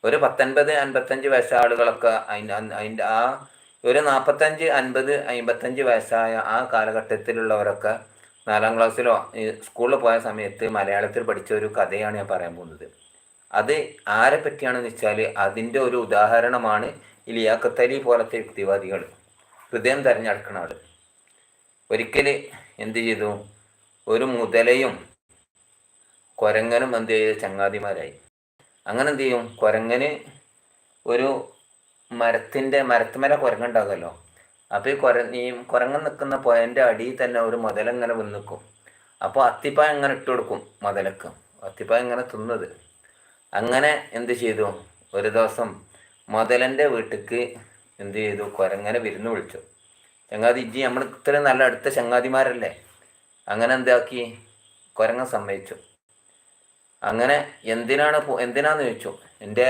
ഒരു പത്തൊൻപത് അൻപത്തഞ്ച് വയസ്സായ ആളുകളൊക്കെ അതിന്റെ അതിന്റെ ആ ഒരു നാൽപ്പത്തഞ്ച് അൻപത് അമ്പത്തഞ്ച് വയസ്സായ ആ കാലഘട്ടത്തിലുള്ളവരൊക്കെ നാലാം ക്ലാസ്സിലോ സ്കൂളിൽ പോയ സമയത്ത് മലയാളത്തിൽ പഠിച്ച ഒരു കഥയാണ് ഞാൻ പറയാൻ പോകുന്നത്. അത് ആരെ പറ്റിയാണെന്ന് വെച്ചാൽ അതിന്റെ ഒരു ഉദാഹരണമാണ് ഈ ലിയാക്കത്തലി പോലത്തെ യുക്തിവാദികൾ. ഹൃദയം തിരഞ്ഞെടുക്കണ ആൾ ഒരിക്കൽ എന്ത് ചെയ്തു? ഒരു മുതലയും കൊരങ്ങനും എന്ത് ചെയ്ത്? ചങ്ങാതിമാരായി. അങ്ങനെ എന്ത് ചെയ്യും? കുരങ്ങന് ഒരു മരത്തിന്റെ മരത്തുമല കുരങ്ങുണ്ടാകുമല്ലോ അപ്പോൾ ഈ കുര ഈ കുരങ്ങൻ നിൽക്കുന്ന പുഴന്റെ അടിയിൽ തന്നെ ഒരു മുതലങ്ങനെ വന്ന് നിൽക്കും. അപ്പോൾ അത്തിപ്പായ അങ്ങനെ ഇട്ട് കൊടുക്കും മുതലക്ക്. അത്തിപ്പായ ഇങ്ങനെ തിന്നത്. അങ്ങനെ എന്ത് ചെയ്തു? ഒരു ദിവസം മുതലന്റെ വീട്ടിക്ക് എന്ത് ചെയ്തു? കുരങ്ങനെ വിരുന്ന് വിളിച്ചു. ചങ്ങാതി ഇജ്ജി നമ്മൾ ഇത്രയും നല്ല അടുത്ത ചങ്ങാതിമാരല്ലേ? അങ്ങനെ എന്താക്കി? കുരങ്ങൻ സമ്മതിച്ചു. അങ്ങനെ എന്തിനാണ് എന്തിനാന്ന് ചോദിച്ചു. എന്റെ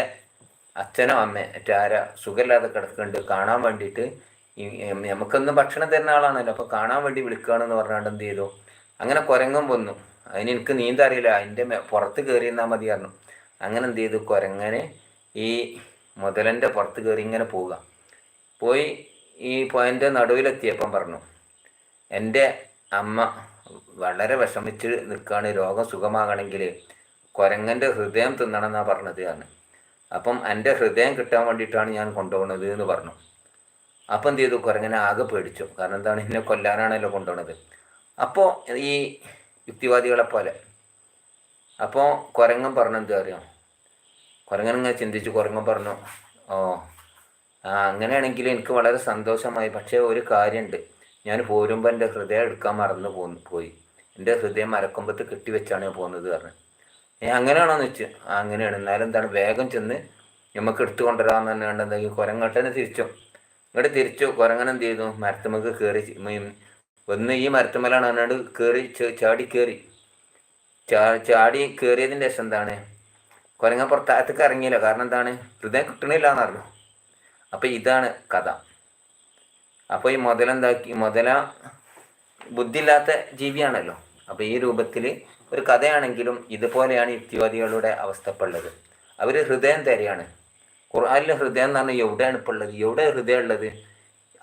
അച്ഛനോ അമ്മ ആര സുഖമില്ലാതെ കിടക്കുന്നുണ്ട് കാണാൻ വേണ്ടിയിട്ട് നമുക്കൊന്ന് ഭക്ഷണം തരുന്ന ആളാണല്ലോ അപ്പോൾ കാണാൻ വേണ്ടി വിളിക്കുകയാണെന്ന് പറഞ്ഞാണ്ട് എന്ത് ചെയ്തു? അങ്ങനെ കുരങ്ങൻ വന്നു. അതിന് എനിക്ക് നീന്ത അറിയില്ല അതിന്റെ പുറത്ത് കയറി എന്നാൽ പറഞ്ഞു. അങ്ങനെ എന്ത് ചെയ്തു? കുരങ്ങനെ ഈ മുതലന്റെ പുറത്ത് കയറി ഇങ്ങനെ പോവുക. പോയി ഈ പോയിന്റെ നടുവിലെത്തിയപ്പം പറഞ്ഞു എന്റെ അമ്മ വളരെ വിഷമിച്ച് നിൽക്കുകയാണ് രോഗം സുഖമാകണമെങ്കിൽ കുരങ്ങന്റെ ഹൃദയം തിന്നണം എന്നാണ് പറഞ്ഞത് ഞാൻ അപ്പം എന്റെ ഹൃദയം കിട്ടാൻ വേണ്ടിയിട്ടാണ് ഞാൻ കൊണ്ടുപോകുന്നത് എന്ന് പറഞ്ഞു. അപ്പം എന്ത് ചെയ്തു? കുരങ്ങനെ ആകെ പേടിച്ചു. കാരണം എന്താണ്? എന്നെ കൊല്ലാനാണല്ലോ കൊണ്ടുപോകുന്നത്. അപ്പോൾ ഈ യുക്തിവാദികളെ പോലെ. അപ്പോൾ കുരങ്ങൻ പറഞ്ഞു എന്താ അറിയാം കുരങ്ങൻ ഇങ്ങനെ ചിന്തിച്ചു കുരങ്ങൻ പറഞ്ഞു ഓ ആ അങ്ങനെയാണെങ്കിൽ എനിക്ക് വളരെ സന്തോഷമായി. പക്ഷേ ഒരു കാര്യമുണ്ട്. ഞാൻ പോരുമ്പോൾ എന്റെ ഹൃദയം എടുക്കാൻ മറന്നു പോന്നു പോയി. എന്റെ ഹൃദയം മരക്കൊമ്പത്ത് കെട്ടിവെച്ചാണ് ഞാൻ പോകുന്നത് പറഞ്ഞു. അങ്ങനെയാണോന്ന് വെച്ചു. അങ്ങനെയാണ്. എന്നാലും എന്താണ് വേഗം ചെന്ന് നമുക്ക് എടുത്തു കൊണ്ടുവരാമെന്ന് തന്നെ ഉണ്ടെങ്കിൽ കുരങ്ങോട്ടനെ തിരിച്ചു. ഇങ്ങോട്ട് തിരിച്ചു. കുരങ്ങൻ എന്ത് ചെയ്തു? മരത്തുമ്മക്ക് കയറി ഒന്ന് ഈ മരത്തുമ്മലാണ് അതിനോട് കയറി ചാടി കയറി ചാടി കയറിയതിന്റെ ശേഷം എന്താണ്? കുരങ്ങ പുറത്താഴത്തേക്ക് ഇറങ്ങിയില്ല. കാരണം എന്താണ്? ഹൃദയം കിട്ടണില്ല എന്ന് പറഞ്ഞു അപ്പോൾ ഇതാണ് കഥ. അപ്പോൾ ഈ മുതലെന്താക്കി? മുതല ബുദ്ധിയില്ലാത്ത ജീവിയാണല്ലോ. അപ്പോൾ ഈ രൂപത്തിൽ ഒരു കഥയാണെങ്കിലും ഇതുപോലെയാണ് യുക്തിവാദികളുടെ അവസ്ഥ ഇപ്പോൾ ഉള്ളത് അവർ ഹൃദയം തരെയാണ്. ഖുർആാനിലെ ഹൃദയം എന്ന് പറഞ്ഞാൽ എവിടെയാണ് ഇപ്പോൾ ഉള്ളത്? എവിടെ ഹൃദയം ഉള്ളത്?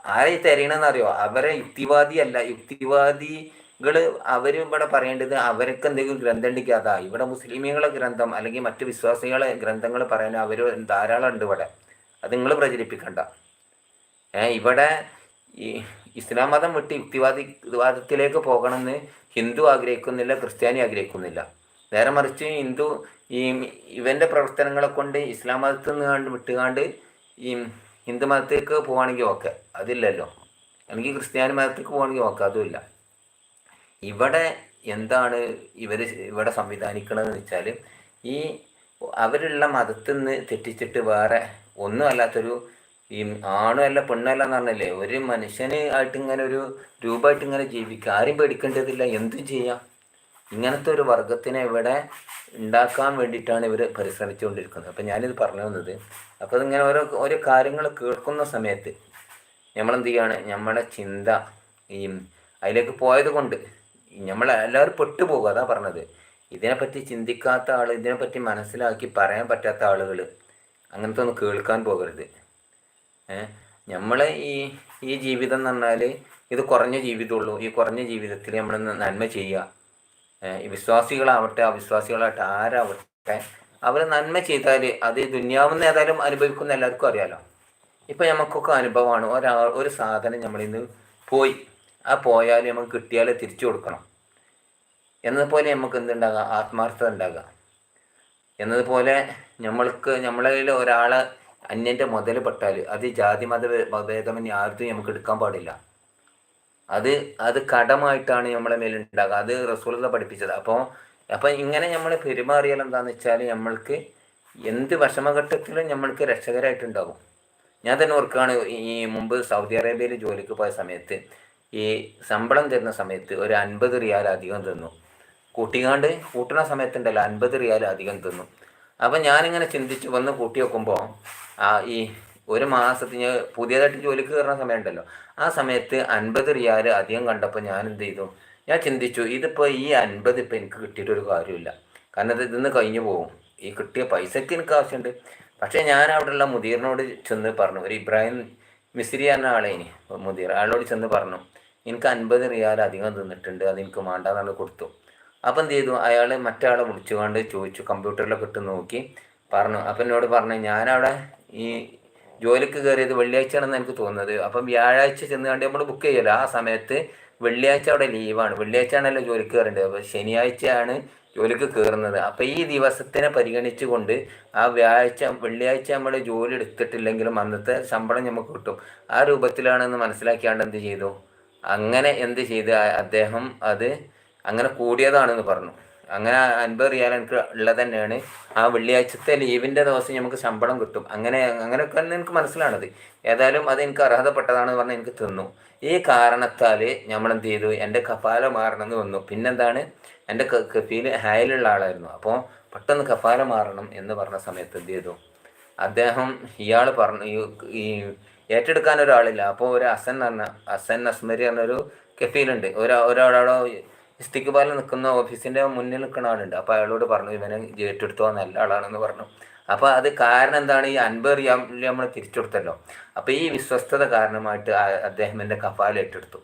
ആരെ തെരയണമെന്ന് അറിയോ അവരെ യുക്തിവാദി അല്ല യുക്തിവാദികൾ അവർ ഇവിടെ പറയേണ്ടത് അവർക്ക് എന്തെങ്കിലും ഗ്രന്ഥം ഉണ്ടെങ്കിൽ അതാ. ഇവിടെ മുസ്ലിമീങ്ങളെ ഗ്രന്ഥം അല്ലെങ്കിൽ മറ്റു വിശ്വാസികളെ ഗ്രന്ഥങ്ങൾ പറയാൻ അവർ ധാരാളം ഉണ്ട് ഇവിടെ. അത് നിങ്ങൾ പ്രചരിപ്പിക്കണ്ട. ഏഹ് ഇവിടെ ഈ ഇസ്ലാം മതം വിട്ട് യുക്തിവാദി വാദത്തിലേക്ക് പോകണമെന്ന് ഹിന്ദു ആഗ്രഹിക്കുന്നില്ല ക്രിസ്ത്യാനി ആഗ്രഹിക്കുന്നില്ല. നേരെ മറിച്ച് ഹിന്ദു ഈ ഇവന്റെ പ്രവർത്തനങ്ങളെ കൊണ്ട് ഇസ്ലാം മതത്തിൽ നിന്ന് കണ്ട് വിട്ടുകാണ്ട് ഈ ഹിന്ദു മതത്തേക്ക് പോവാണെങ്കിൽ ഓക്കെ അതില്ലല്ലോ. അല്ലെങ്കിൽ ക്രിസ്ത്യാനി മതത്തേക്ക് പോവാണെങ്കിൽ ഓക്കെ അതുമില്ല. ഇവിടെ എന്താണ് ഇവർ ഇവിടെ സംവിധാനിക്കണതെന്ന് വെച്ചാൽ ഈ അവരുള്ള മതത്തിൽ നിന്ന് തെറ്റിച്ചിട്ട് വേറെ ഒന്നും അല്ലാത്തൊരു ഈ ആണും അല്ല പെണ്ണല്ല എന്ന് പറഞ്ഞല്ലേ? ഒരു മനുഷ്യന് ആയിട്ട് ഇങ്ങനെ ഒരു രൂപമായിട്ട് ഇങ്ങനെ ജീവിക്കുക. ആരും പേടിക്കേണ്ടതില്ല. എന്തും ചെയ്യാം? ഇങ്ങനത്തെ ഒരു വർഗത്തിനെ ഇവിടെ ഉണ്ടാക്കാൻ വേണ്ടിയിട്ടാണ് ഇവർ പരിശ്രമിച്ചുകൊണ്ടിരിക്കുന്നത്. അപ്പം ഞാനിത് പറഞ്ഞു വന്നത് അപ്പോൾ ഇങ്ങനെ ഓരോ ഓരോ കാര്യങ്ങൾ കേൾക്കുന്ന സമയത്ത് നമ്മളെന്ത് ചെയ്യാണ്? നമ്മുടെ ചിന്ത ഈ അതിലേക്ക് പോയത് കൊണ്ട് നമ്മൾ എല്ലാവരും പെട്ടുപോകും. അതാ പറഞ്ഞത്. ഇതിനെപ്പറ്റി ചിന്തിക്കാത്ത ആൾ ഇതിനെപ്പറ്റി മനസ്സിലാക്കി പറയാൻ പറ്റാത്ത ആളുകൾ അങ്ങനത്തെ ഒന്ന് കേൾക്കാൻ പോകരുത്. നമ്മൾ ഈ ഈ ജീവിതം എന്ന് പറഞ്ഞാൽ ഇത് കുറഞ്ഞ ജീവിതമുള്ളൂ. ഈ കുറഞ്ഞ ജീവിതത്തിൽ നമ്മൾ നന്മ ചെയ്യുക. ഈ വിശ്വാസികളാവട്ടെ അവിശ്വാസികളാവട്ടെ ആരാവട്ടെ അവർ നന്മ ചെയ്താൽ അത് ദുന്യാവുന്ന ഏതായാലും അനുഭവിക്കുന്ന എല്ലാവർക്കും അറിയാലോ. ഇപ്പം നമുക്കൊക്കെ അനുഭവമാണ്. ഒരാൾ ഒരു സാധനം നമ്മളിന്ന് പോയി. ആ പോയാൽ നമുക്ക് കിട്ടിയാൽ തിരിച്ചു കൊടുക്കണം. എന്നതുപോലെ നമുക്ക് എന്തുണ്ടാകാം? ആത്മാർത്ഥത ഉണ്ടാകാം. എന്നതുപോലെ നമ്മൾക്ക് നമ്മളിൽ ഒരാൾ അന്യന്റെ മുതൽ പെട്ടാൽ അത് ജാതി മത മതഭേദമന്യേ ആർക്കും നമുക്ക് എടുക്കാൻ പാടില്ല. അത് അത് കടമായിട്ടാണ് നമ്മളെ മേലുണ്ടാകുക അത് റസൂലത പഠിപ്പിച്ചത്. അപ്പോൾ അപ്പം ഇങ്ങനെ നമ്മൾ പെരുമാറിയാൽ എന്താണെന്ന് വെച്ചാൽ നമ്മൾക്ക് എന്ത് വിഷമഘട്ടത്തിലും നമ്മൾക്ക് രക്ഷകരായിട്ടുണ്ടാകും ഞാൻ തന്നെ ഓർക്കുകയാണ് ഈ മുമ്പ് സൗദി അറേബ്യയിൽ ജോലിക്ക് പോയ സമയത്ത് ഈ ശമ്പളം തരുന്ന സമയത്ത് ഒരു അൻപത് റിയാൽ അധികം തന്നു. കൂട്ടിക്കാണ്ട് കൂട്ടുന്ന സമയത്തുണ്ടല്ലോ അൻപത് റിയാൽ അധികം തന്നു. അപ്പം ഞാനിങ്ങനെ ചിന്തിച്ച് വന്ന് കൂട്ടി വെക്കുമ്പോൾ ഈ ഒരു മാസത്തിന് പുതിയതായിട്ട് ജോലിക്ക് കയറുന്ന സമയമുണ്ടല്ലോ. ആ സമയത്ത് അൻപത് റിയാൽ അധികം കണ്ടപ്പോൾ ഞാൻ എന്ത് ചെയ്തു? ഞാൻ ചിന്തിച്ചു ഇതിപ്പോൾ ഈ അൻപത് ഇപ്പം എനിക്ക് കിട്ടിയിട്ടൊരു കാര്യമില്ല കാരണം ഇത് ഇതിന്ന് കഴിഞ്ഞു പോകും. ഈ കിട്ടിയ പൈസയ്ക്ക് എനിക്ക് ആവശ്യമുണ്ട്. പക്ഷേ ഞാൻ അവിടെയുള്ള മുദീറിനോട് ചെന്ന് പറഞ്ഞു ഒരു ഇബ്രാഹിം മിസ്രി എന്ന ആളെ ഇനി മുദീർ അയാളോട് ചെന്ന് പറഞ്ഞു എനിക്ക് അൻപത് റിയാൽ അധികം തിന്നിട്ടുണ്ട് അത് എനിക്ക് വേണ്ടാന്നുള്ളത് കൊടുത്തു. അപ്പം എന്ത് ചെയ്തു? അയാൾ മറ്റാളെ വിളിച്ചുകൊണ്ട് ചോദിച്ചു കമ്പ്യൂട്ടറിലൊക്കെ ഇട്ട് നോക്കി. പറഞ്ഞു അപ്പം എന്നോട് പറഞ്ഞു ഞാനവിടെ ഈ ജോലിക്ക് കയറിയത് വെള്ളിയാഴ്ചയാണെന്ന് എനിക്ക് തോന്നുന്നത്. അപ്പം വ്യാഴാഴ്ച ചെന്ന് കണ്ട് നമ്മൾ ബുക്ക് ചെയ്യല്ലോ ആ സമയത്ത് വെള്ളിയാഴ്ച അവിടെ ലീവാണ് വെള്ളിയാഴ്ച ആണല്ലോ ജോലിക്ക് കയറേണ്ടത്. അപ്പോൾ ശനിയാഴ്ചയാണ് ജോലിക്ക് കയറുന്നത്. അപ്പം ഈ ദിവസത്തിനെ പരിഗണിച്ചുകൊണ്ട് ആ വ്യാഴാഴ്ച വെള്ളിയാഴ്ച നമ്മൾ ജോലി എടുത്തിട്ടില്ലെങ്കിലും അന്നത്തെ ശമ്പളം നമുക്ക് കിട്ടും. ആ രൂപത്തിലാണെന്ന് മനസ്സിലാക്കിയാണ്ട് എന്ത് ചെയ്തു? അങ്ങനെ എന്ത് ചെയ്ത്? അദ്ദേഹം അത് അങ്ങനെ കൂടിയതാണെന്ന് പറഞ്ഞു. അങ്ങനെ അൻപത് റിയാൽ എനിക്ക് ഉള്ളത് തന്നെയാണ് ആ വെള്ളിയാഴ്ചത്തെ ലീവിന്റെ ദിവസം നമുക്ക് ശമ്പളം കിട്ടും. അങ്ങനെ അങ്ങനെയൊക്കെ എനിക്ക് മനസ്സിലാണത്. ഏതായാലും അത് എനിക്ക് അർഹതപ്പെട്ടതാണെന്ന് പറഞ്ഞ് എനിക്ക് തിന്നു. ഈ കാരണത്താൽ നമ്മൾ എന്ത് ചെയ്തു എന്റെ കഫാല മാറണമെന്ന് വന്നു. പിന്നെന്താണ്? എന്റെ കഫീൽ ഹായിലുള്ള ആളായിരുന്നു. അപ്പോൾ പെട്ടെന്ന് കഫാല മാറണം എന്ന് പറഞ്ഞ സമയത്ത് എന്ത് ചെയ്തു? അദ്ദേഹം ഇയാൾ പറഞ്ഞു ഈ- ഏറ്റെടുക്കാൻ ഒരാളില്ല. അപ്പോൾ ഒരു അസൻ എന്ന് പറഞ്ഞ അസൻ അസ്മരി പറഞ്ഞൊരു കഫീലുണ്ട്. ഒരു ഒരാളോ ഇസ്തിക്ബാലിൽ നിൽക്കുന്ന ഓഫീസിന്റെ മുന്നിൽ നിൽക്കുന്ന ആളുണ്ട്. അപ്പോൾ അയാളോട് പറഞ്ഞു ഇവനെ ഏറ്റെടുത്തോ നല്ല ആളാണെന്ന് പറഞ്ഞു. അപ്പോൾ അത് കാരണം എന്താണ്? ഈ അൻപത് നമ്മൾ തിരിച്ചെടുത്തല്ലോ അപ്പോൾ ഈ വിശ്വസ്തത കാരണമായിട്ട് അദ്ദേഹം എന്റെ കഫാൽ ഏറ്റെടുത്തു.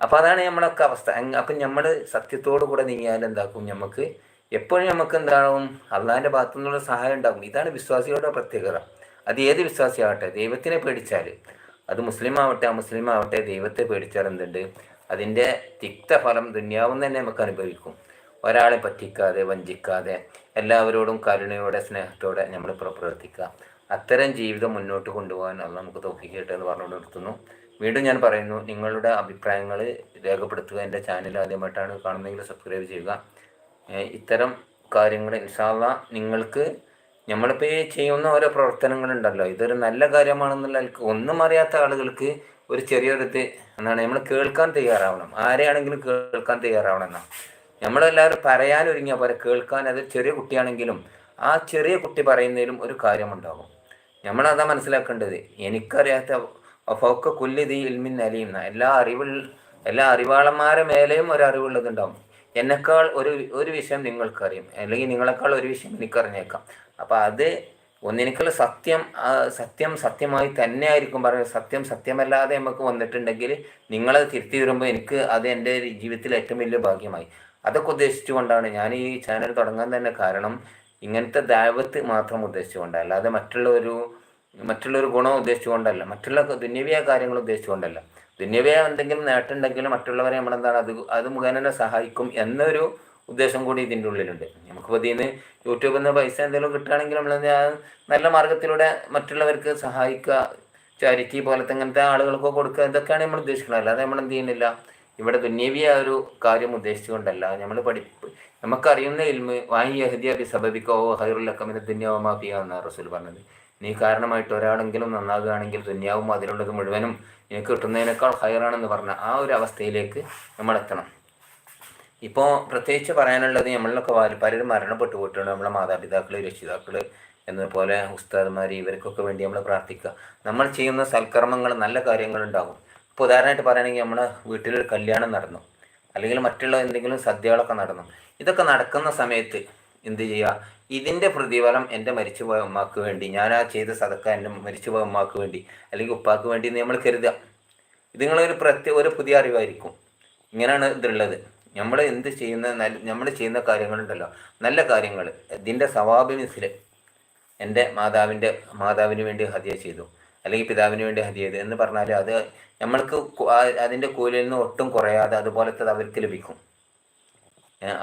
അപ്പോൾ അതാണ് നമ്മളൊക്കെ അവസ്ഥ. അപ്പം നമ്മൾ സത്യത്തോടു കൂടെ നീങ്ങിയാൽ എന്താക്കും? നമുക്ക് എപ്പോഴും നമുക്ക് എന്താകും അള്ളാഹിന്റെ ഭാഗത്തു നിന്നുള്ള സഹായം ഉണ്ടാകും. ഇതാണ് വിശ്വാസികളുടെ പ്രത്യേകത. അത് ഏത് വിശ്വാസിയാവട്ടെ? ദൈവത്തിനെ പേടിച്ചാൽ അത് മുസ്ലിം ആവട്ടെ അമുസ്ലിം ആവട്ടെ ദൈവത്തെ പേടിച്ചാൽ എന്തുണ്ട്? അതിന്റെ തിക്തഫലം ദുന്യാവും തന്നെ നമുക്ക് അനുഭവിക്കും. ഒരാളെ പറ്റിക്കാതെ വഞ്ചിക്കാതെ എല്ലാവരോടും കരുണയോടെ സ്നേഹത്തോടെ നമ്മൾ പ്രവർത്തിക്കുക. അത്തരം ജീവിതം മുന്നോട്ട് കൊണ്ടുപോകാൻ അത് നമുക്ക് തോക്കിക്കട്ടെ എന്ന് പറഞ്ഞുകൊണ്ട് നിർത്തുന്നു. വീണ്ടും ഞാൻ പറയുന്നു നിങ്ങളുടെ അഭിപ്രായങ്ങൾ രേഖപ്പെടുത്തുക എന്റെ ചാനൽ ആദ്യമായിട്ടാണ് കാണുന്നതെങ്കിൽ സബ്സ്ക്രൈബ് ചെയ്യുക. ഇത്തരം കാര്യങ്ങൾ ഇൻഷാല്ല നിങ്ങൾക്ക് നമ്മളിപ്പോൾ ഈ ചെയ്യുന്ന ഓരോ പ്രവർത്തനങ്ങളുണ്ടല്ലോ. ഇതൊരു നല്ല കാര്യമാണെന്നുള്ള ഒന്നും അറിയാത്ത ആളുകൾക്ക് ഒരു ചെറിയൊരു ഇത് എന്താണ് നമ്മൾ കേൾക്കാൻ തയ്യാറാവണം. ആരെയാണെങ്കിലും കേൾക്കാൻ തയ്യാറാവണം എന്നാ നമ്മളെല്ലാവരും പറയാൻ ഒരുങ്ങിയ പോലെ കേൾക്കാൻ അത് ചെറിയ കുട്ടിയാണെങ്കിലും ആ ചെറിയ കുട്ടി പറയുന്നതിലും ഒരു കാര്യമുണ്ടാകും. നമ്മളതാ മനസ്സിലാക്കേണ്ടത്. എനിക്കറിയാത്ത ഫൗക്ക കുല്ലിതി ഇൽമിൻ അലിയും എല്ലാ അറിവ് എല്ലാ അറിവാളന്മാരെ മേലെയും ഒരു എന്നെക്കാൾ ഒരു ഒരു വിഷയം നിങ്ങൾക്കറിയും. അല്ലെങ്കിൽ നിങ്ങളെക്കാൾ ഒരു വിഷയം എനിക്കറിഞ്ഞേക്കാം. അപ്പം അത് ഒന്നിനേക്കാൾ സത്യം സത്യം സത്യമായി തന്നെ ആയിരിക്കും പറയുന്നത്. സത്യം സത്യമല്ലാതെ നമുക്ക് വന്നിട്ടുണ്ടെങ്കിൽ നിങ്ങളത് തിരുത്തി വരുമ്പോൾ എനിക്ക് അത് എന്റെ ജീവിതത്തിൽ ഏറ്റവും വലിയ ഭാഗ്യമായി. അതൊക്കെ ഉദ്ദേശിച്ചുകൊണ്ടാണ് ഞാൻ ഈ ചാനൽ തുടങ്ങാൻ തന്നെ കാരണം ഇങ്ങനത്തെ ദാവത്ത് മാത്രം ഉദ്ദേശിച്ചുകൊണ്ട് അല്ലാതെ മറ്റുള്ള ഒരു മറ്റുള്ള ഒരു ഗുണം ഉദ്ദേശിച്ചുകൊണ്ടല്ല. മറ്റുള്ള ദുന്യവിയ കാര്യങ്ങൾ ഉദ്ദേശിച്ചുകൊണ്ടല്ല. ദുന്യവിയ എന്തെങ്കിലും നേട്ടമുണ്ടെങ്കിലും മറ്റുള്ളവരെ നമ്മളെന്താണ് അത് അത് മുഖേന സഹായിക്കും എന്നൊരു ഉദ്ദേശം കൂടി ഇതിന്റെ ഉള്ളിലുണ്ട്. നമുക്കിപ്പോൾ ഇതിൽ യൂട്യൂബിൽ നിന്ന് പൈസ എന്തെങ്കിലും കിട്ടുകയാണെങ്കിൽ നമ്മൾ നല്ല മാർഗത്തിലൂടെ മറ്റുള്ളവർക്ക് സഹായിക്കുക ചാരിറ്റി പോലത്തെ അങ്ങനത്തെ ആളുകൾക്ക് കൊടുക്കുക ഇതൊക്കെയാണ് നമ്മൾ ഉദ്ദേശിക്കുന്നത്. അല്ലാതെ നമ്മൾ എന്ത് ചെയ്യുന്നില്ല. ഇവിടെ ദുന്യവിയ ഒരു കാര്യം ഉദ്ദേശിച്ചുകൊണ്ടല്ല. നമ്മൾ പഠി നമുക്കറിയുന്ന ഇൽമ് വായി യഹദിയ ബി സബബിക്കോ ഹൈറുല്ലക്കമിന് ദുന്യാവുമാഫിയ എന്നാണ് റസൂൽ പറഞ്ഞത്. നീ കാരണമായിട്ട് ഒരാളെങ്കിലും നന്നാകുകയാണെങ്കിൽ ദുന്യാവും അതിലുള്ളത് മുഴുവനും നിനക്ക് കിട്ടുന്നതിനേക്കാൾ ഹയറാണെന്ന് പറഞ്ഞ ആ ഒരു അവസ്ഥയിലേക്ക് നമ്മൾ എത്തണം ഇപ്പോൾ പ്രത്യേകിച്ച് പറയാനുള്ളത് നമ്മളിലൊക്കെ പലരും മരണപ്പെട്ടു പോയിട്ടുണ്ട്. നമ്മളെ മാതാപിതാക്കൾ രക്ഷിതാക്കൾ എന്നതുപോലെ ഉസ്താദ്മാർ ഇവർക്കൊക്കെ വേണ്ടി നമ്മൾ പ്രാർത്ഥിക്കുക. നമ്മൾ ചെയ്യുന്ന സൽക്കർമ്മങ്ങൾ നല്ല കാര്യങ്ങളുണ്ടാകും. ഇപ്പോൾ ഉദാഹരണമായിട്ട് പറയുകയാണെങ്കിൽ നമ്മുടെ വീട്ടിലൊരു കല്യാണം നടന്നു. അല്ലെങ്കിൽ മറ്റുള്ള എന്തെങ്കിലും സദ്യകളൊക്കെ നടന്നു. ഇതൊക്കെ നടക്കുന്ന സമയത്ത് എന്ത് ചെയ്യുക? ഇതിന്റെ പ്രതിഫലം എന്റെ മരിച്ചുപോയ ഉമ്മാക്ക് വേണ്ടി ഞാൻ ആ ചെയ്ത സതക്ക എന്റെ മരിച്ചുപോയ ഉമ്മാക്ക് വേണ്ടി അല്ലെങ്കിൽ ഉപ്പാക്ക് വേണ്ടി നമ്മൾ കരുതുക. ഇത് നിങ്ങളൊരു പ്രത്യേക ഒരു പുതിയ അറിവായിരിക്കും. ഇങ്ങനെയാണ് ഇതുള്ളത് നമ്മൾ എന്ത് ചെയ്യുന്ന നമ്മൾ ചെയ്യുന്ന കാര്യങ്ങളുണ്ടല്ലോ. നല്ല കാര്യങ്ങൾ. ഇതിന്റെ സവാബ് മിസിൽ എന്റെ മാതാവിന്റെ മാതാവിന് വേണ്ടി ഹദിയ ചെയ്തു. അല്ലെങ്കിൽ പിതാവിന് വേണ്ടി ഹദിയ ചെയ്തു എന്ന് പറഞ്ഞാൽ അത് നമ്മൾക്ക് അതിന്റെ കൂലിയിൽ നിന്ന് ഒട്ടും കുറയാതെ അതുപോലത്തെ അവർക്ക് ലഭിക്കും.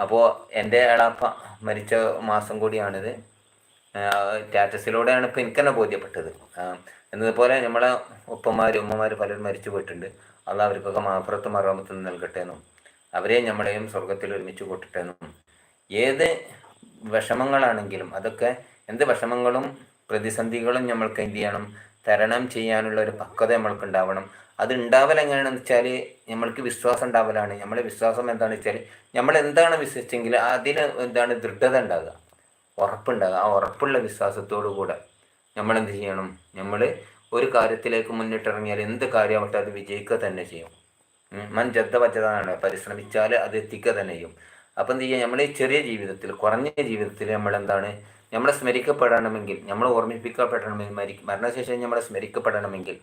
അപ്പോൾ എന്റെ എളാപ്പ മരിച്ച മാസം കൂടിയാണിത്. സ്റ്റാറ്റസിലൂടെയാണ് ഇപ്പോൾ എനിക്ക് തന്നെ ബോധ്യപ്പെട്ടത്. എന്നതുപോലെ നമ്മളെ ഉപ്പന്മാർ ഉമ്മമാർ പലരും മരിച്ചു പോയിട്ടുണ്ട്. അത് അവർക്കൊക്കെ മാഫറത്ത് മറാമത്ത് നൽകട്ടെ എന്നും. അവരെയും നമ്മളെയും സ്വർഗത്തിൽ ഒരുമിച്ച് കൂട്ടിട്ടെന്നും ഏത് വിഷമങ്ങളാണെങ്കിലും അതൊക്കെ എന്ത് വിഷമങ്ങളും പ്രതിസന്ധികളും നമ്മൾക്ക് എന്ത് ചെയ്യണം? തരണം ചെയ്യാനുള്ള ഒരു പക്വത നമ്മൾക്ക് ഉണ്ടാവണം. അത് ഉണ്ടാവൽ എങ്ങനെയാണെന്ന് വെച്ചാൽ നമ്മൾക്ക് വിശ്വാസം ഉണ്ടാവലാണ്. നമ്മളെ വിശ്വാസം എന്താണെന്ന് വെച്ചാൽ നമ്മൾ എന്താണ് വിശ്വസിച്ചെങ്കിൽ അതിന് എന്താണ് ദൃഢത ഉണ്ടാകുക ഉറപ്പുണ്ടാകുക ആ ഉറപ്പുള്ള വിശ്വാസത്തോടു കൂടെ നമ്മൾ എന്ത് ചെയ്യണം? നമ്മൾ ഒരു കാര്യത്തിലേക്ക് മുന്നിട്ടിറങ്ങിയാൽ എന്ത് കാര്യമാവട്ടെ അത് വിജയിക്കുക തന്നെ ചെയ്യും. മൻ ജദ്ദ വച്ചതാണ് പരിശ്രമിച്ചാൽ അത് എത്തിക്കുക തന്നെ ചെയ്യും. അപ്പം എന്ത് ചെയ്യുക നമ്മൾ ചെറിയ ജീവിതത്തിൽ കുറഞ്ഞ ജീവിതത്തിൽ നമ്മൾ എന്താണ് നമ്മളെ സ്മരിക്കപ്പെടണമെങ്കിൽ നമ്മൾ ഓർമ്മിപ്പിക്കപ്പെടണമെങ്കിൽ മരി മരണശേഷം നമ്മളെ സ്മരിക്കപ്പെടണമെങ്കിൽ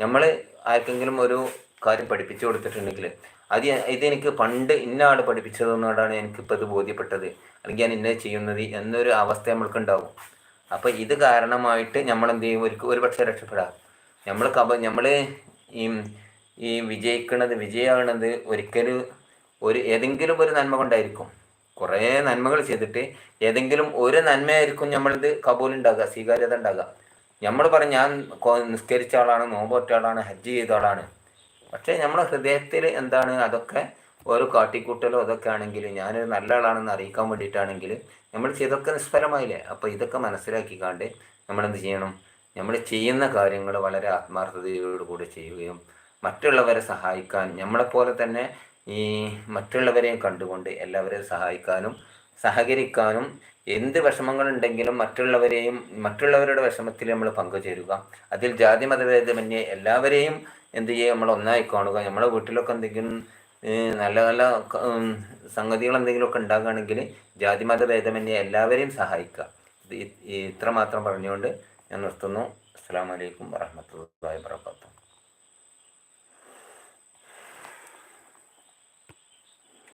നമ്മൾ ആർക്കെങ്കിലും ഒരു കാര്യം പഠിപ്പിച്ചു കൊടുത്തിട്ടുണ്ടെങ്കിൽ അത് ഇതെനിക്ക് പണ്ട് ഇന്ന ആൾ പഠിപ്പിച്ചതെന്നോടാണ് എനിക്കിപ്പോൾ ഇത് ബോധ്യപ്പെട്ടത്. അല്ലെങ്കിൽ ഞാൻ ഇന്നത് ചെയ്യുന്നത് എന്നൊരു അവസ്ഥ നമ്മൾക്കുണ്ടാവും. അപ്പോൾ ഇത് കാരണമായിട്ട് നമ്മൾ എന്ത് ചെയ്യും? ഒരു ഒരു പക്ഷേ രക്ഷപ്പെടാം. നമ്മൾ കബ നമ്മൾ ഈ ഈ വിജയിക്കുന്നത് വിജയമാകുന്നത് ഒരിക്കലും ഒരു ഏതെങ്കിലും ഒരു നന്മ കൊണ്ടായിരിക്കും. കുറേ നന്മകൾ ചെയ്തിട്ട് ഏതെങ്കിലും ഒരു നന്മയായിരിക്കും നമ്മളിത് കബൂലുണ്ടാകുക സ്വീകാര്യത ഉണ്ടാകുക നമ്മൾ പറഞ്ഞു ഞാൻ നിസ്കരിച്ച ആളാണ് നോമ്പൊറ്റ ആളാണ് ഹജ്ജ് ചെയ്ത ആളാണ്. പക്ഷേ നമ്മുടെ ഹൃദയത്തിൽ എന്താണ് അതൊക്കെ ഓരോ കാട്ടിക്കൂട്ടലോ അതൊക്കെ ആണെങ്കിൽ ഞാനൊരു നല്ല ആളാണെന്ന് അറിയിക്കാൻ വേണ്ടിയിട്ടാണെങ്കിൽ നമ്മൾ ചെയ്തൊക്കെ നിഷ്ഫലമായില്ലേ? അപ്പോൾ ഇതൊക്കെ മനസ്സിലാക്കിക്കാണ്ട് നമ്മളെന്ത് ചെയ്യണം? നമ്മൾ ചെയ്യുന്ന കാര്യങ്ങൾ വളരെ ആത്മാർത്ഥതയോടുകൂടി ചെയ്യുകയും മറ്റുള്ളവരെ സഹായിക്കാൻ നമ്മളെപ്പോലെ തന്നെ ഈ മറ്റുള്ളവരെയും കണ്ടുകൊണ്ട് എല്ലാവരെയും സഹായിക്കാനും സഹകരിക്കാനും എന്ത് വിഷമങ്ങളുണ്ടെങ്കിലും മറ്റുള്ളവരെയും മറ്റുള്ളവരുടെ വിഷമത്തിൽ നമ്മൾ പങ്കുചേരുക. അതിൽ ജാതി മതഭേദമന്യേ എല്ലാവരെയും എന്ത് ചെയ്യുക നമ്മൾ ഒന്നായി കാണുക. നമ്മളെ വീട്ടിലൊക്കെ എന്തെങ്കിലും നല്ല നല്ല സംഗതികൾ എന്തെങ്കിലുമൊക്കെ ഉണ്ടാകുകയാണെങ്കിൽ ജാതി മതഭേദമന്യേ എല്ലാവരെയും സഹായിക്കുക. ഇത്ര മാത്രം പറഞ്ഞുകൊണ്ട് ഞാൻ നിർത്തുന്നു. അസ്സാം വലൈക്കും വാഹമത്തല്ലാ വാബർക്കാത്തു